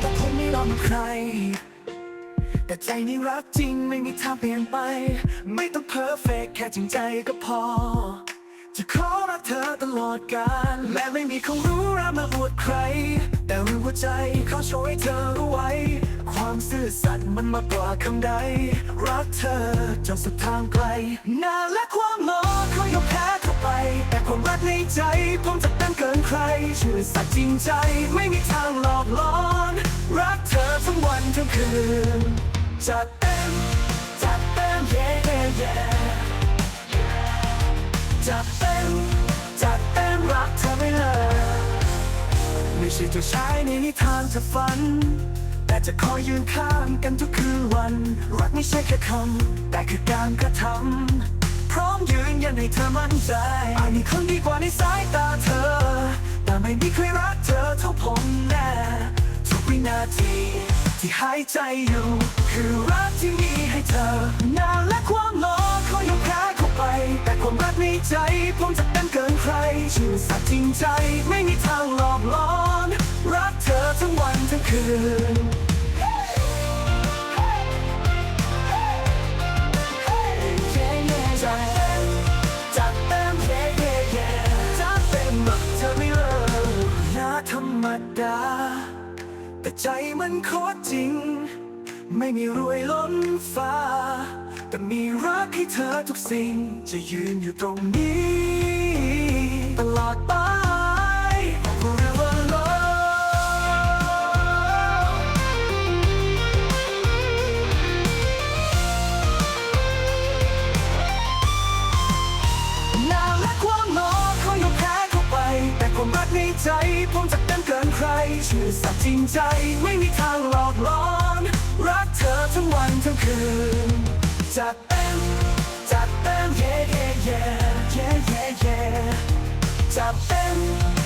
แต่ผมไม่ยอมใคร แต่ใจนี้รักจริงไม่มีทางเปลี่ยนไป ไม่ต้องเพอร์เฟกแค่จริงใจก็พอ จะขอรักเธอตลอดกาลแม้ไม่มีคงรู้รามาอวดใคร แต่รู้ว่าใจเขาโชว์ให้เธอรู้ไว้ ความซื่อสัตย์มันมากกว่าคำใด รักเธอจนสุดทางไกลนานและความหลอกเขายกแพ้เข้าไป แต่ความรักในใจผมจะ รชื่อสัตย์จริงใจไม่มีทางหลอกลอนรักเธอทั้งวันทั้งคืนจัดเต็มจัดเต็ม yeah yeah จัดเต็มจัดเต็มรักเธอไม่เลยไม่ใช่เจ้าชายในนิทานจะฝัน แต่จะคอยยืนข้างกันทุกคืนวัน รักไม่ใช่แค่คำแต่คือการกระทำ พร้อมยืนยันให้เธอมั่นใจอาจมีคนดีกว่าในสายตาเธอ แต่ไม่มีใครรักเธอเท่าผมแน่ทุกวินาทีที่หายใจอยู่ คือรักที่มีให้เธอนานและความหลอกเขายกแพ้เข้าไป แต่ความรักในใจผมจะเต็มเกินใครชื่อสัตย์จริงใจไม่มีทางหลอกลอน รักเธอทั้งวันทั้งคืน ธรรมดา แต่ใจมันโคตรจริง ไม่มีรวยล้นฟ้า แต่มีรักให้เธอทุกสิ่ง จะยืนอยู่ตรงนี้ ตลอดไป ผมจะเต้นเกินใครชื่อสัตย์จริงใจไม่มีทางหลอกลวงรักเธอทั้งวันทั้งคืนจัดเต็มจัดเต็ม yeah yeah yeah yeah yeah yeah จัดเต็ม